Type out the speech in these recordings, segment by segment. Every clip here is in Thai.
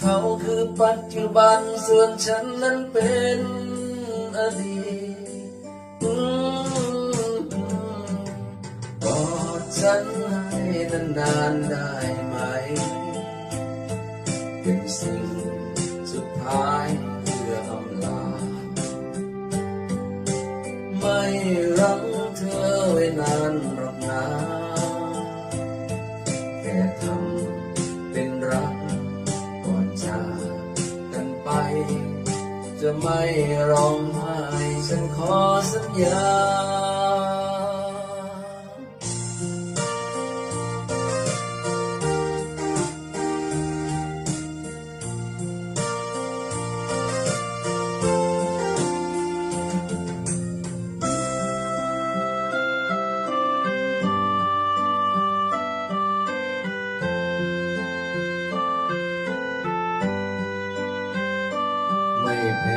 เขาคือปัจจุบันส่วนฉันนั้นเป็นอดีตอืมกอดฉันให้นานๆได้ไหม เป็นสิ่งสุดท้ายเพื่ออำลา ไม่รัก ไม่ร้องไห้ ฉันขอสัญญา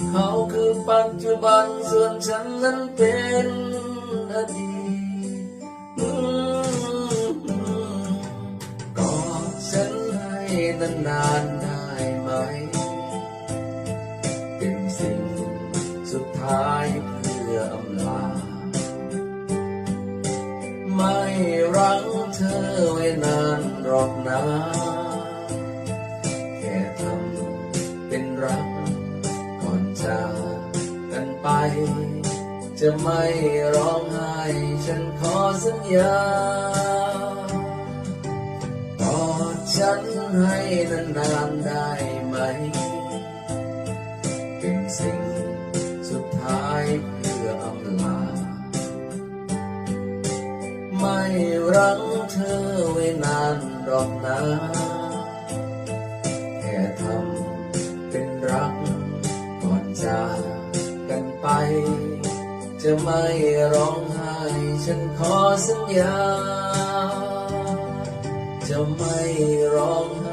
เขาคือปัจจุบันส่วนฉันนั้นเป็นอดีตกอดฉันให้นานๆได้ไหม เป็นสิ่งสุดท้ายเพื่ออำลา ไม่รักเธอไว้นานหรอกนะ จะไม่ร้องไห้ฉันขอสัญญากอดฉันให้นานๆได้ไหม เป็นสิ่งสุดท้ายเพื่ออำลา ไม่รักเธอไว้นานหรอกนะ จะไม่ร้องไห้ ฉันขอสัญญา จะไม่ร้อง